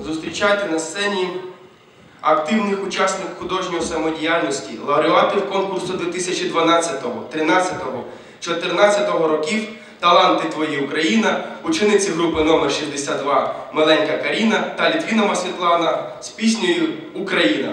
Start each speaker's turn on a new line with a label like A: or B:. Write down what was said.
A: зустрічайте на сцені активних учасників художньої самодіяльності, лауреатів конкурсу 2012, 13, 14 років Таланти Твої Україна, учениці групи номер 62 Миленька Каріна та Літвінова Світлана з піснею Україна.